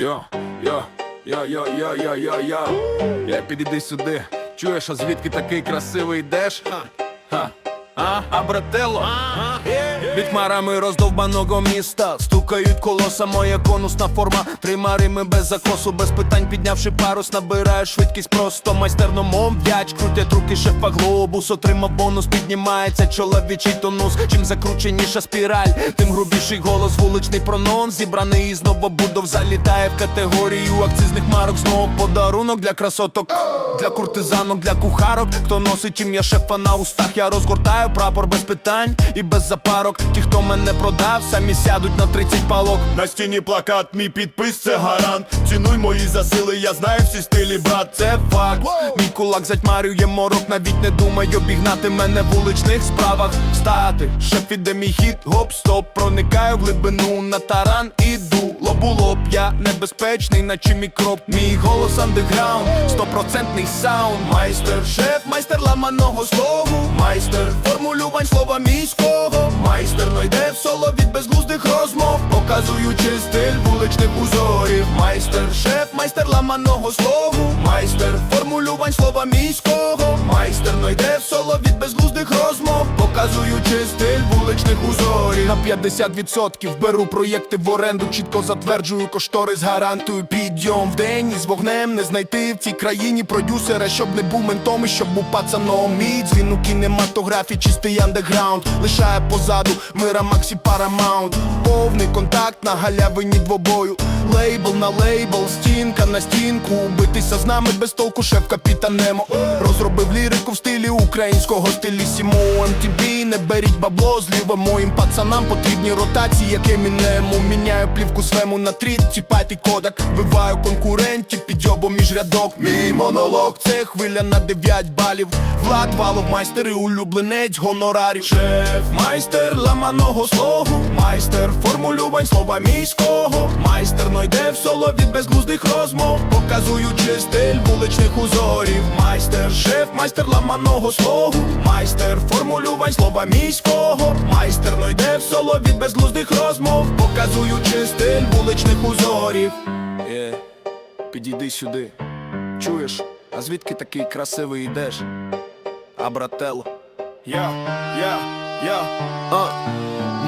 Йо, йо, йо, йо, йо, йо, йо, йо. Я підійди сюди. Чуєш, а звідки такий красивий йдеш? Ха. А, а брателло? Під хмарами роздовбаного міста. Стукають колоса, моя конусна форма. Трима рими без закосу, без питань піднявши парус Набираю швидкість просто майстерно мов вдяч Крутять руки шефа глобус Отримав бонус, піднімається чоловічий тонус. Чим закрученіша спіраль, тим грубіший голос. Вуличний пронон, зібраний із новобудов Залітає в категорію акцизних марок. Знову подарунок для красоток Для куртизанок, для кухарок. Хто носить ім'я шефа на устах Я розгортаю прапор без питань і без запарок Ті, хто мене продав, самі сядуть на 30 палок На стіні плакат, мій підпис це гарант. Цінуй мої засили, я знаю всі стилі, брат. Це факт, мій кулак затьмарює морок, навіть не думай обігнати мене в вуличних справах. Встати, шеф іде мій хід, гоп, стоп, проникаю в глибину на таран іду. Лоб у лоб, я небезпечний, наче мікроб. Мій голос андеграунд, стопроцентний саунд. Майстер, шеф, майстер ламаного слогу, майстер формулювань слова міського. Майстер но йде в соло від безглуздих розмов, показуючи стиль вуличних узорів. Майстер, шеф, майстер ламаного слогу, майстер формулювань слова міського. Майстер но йде в 50% беру проєкти в оренду, чітко затверджую кошторис, гарантую підйом в день із вогнем не знайти в цій країні продюсера, щоб не був ментом і щоб був пацаном. Мій у кінематографії, чистий андеграунд, лишає позаду мира Максі Парамаунт. Повний контакт на галявині двобою. Лейбл на лейбл, стінка на стінку. Битися з нами без толку, шеф капітан Немо Розробив лірику в стилі українського стилісімо MTV, не беріть бабло зліва моїм пацанам потрібні ротації, як Емінему Міняю плівку свему на тріт, тіпайте кодак. Виваю конкурентів під йобом між рядок. Мій монолог, це хвиля на 9 балів. Влад валов, майстер і улюбленець гонорарів. Шеф, майстер ламаного слогу. Майстер формулювань слова міського. Майстер но йде в соло від безглуздих розмов. Показуючи стиль вуличних узорів. Майстер, шеф, майстер ламаного слогу. Майстер формулювань слова міського. Майстер но йде в соло від безглуздих розмов Показуючи стиль вуличних узорів. Е, підійди сюди. Чуєш, а звідки такий красивий йдеш? А брателло Я, я, я. а.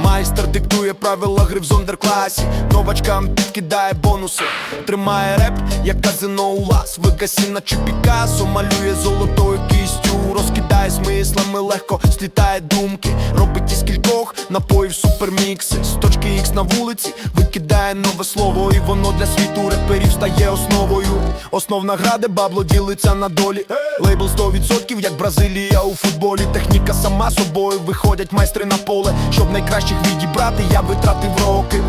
Майстер диктує правила гри в зондеркласі. Новачкам підкидає бонуси. Тримає реп, як казино у лас. Вегасі, наче Пікасо, малює золотою кістю. Розкидає смислами легко, слітає думки супермікси З точки Х на вулиці викидає нове слово. І воно для світу реперів стає основою. Основна гра, де бабло ділиться на долі. Лейбл 100% як Бразилія у футболі. Техніка сама собою виходять майстри на поле. Щоб найкращих відібрати, я витратив роки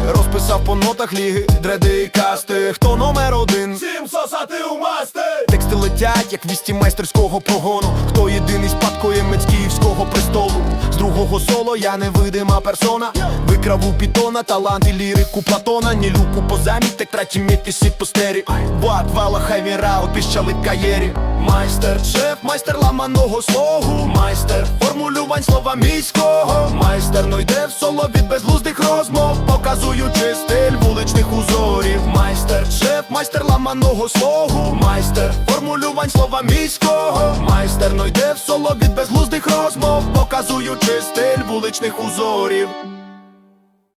по нотах ліги, дреди і касти Хто номер один? Всім сосати у масти. Тексти летять, як вісті майстерського погону Хто єдиний спадкоємець київського престолу? З другого соло я невидима персона. Викрав у пітона талант і лірику Платона. Ні люку по замітек, траті мітісі постері Ват, вала, хайві раут, піщали в кар'єрі Майстер, шеф, майстер ламаного слогу. Майстер формулювань слова міського. Майстер но йде в соло від безглуздих розмов. Показуючи стиль вуличних узорів. Майстер, шеф, майстер ламаного слогу. Майстер формулювань слова міського. Майстер но йде в соло від безглуздих розмов. Показуючи стиль вуличних узорів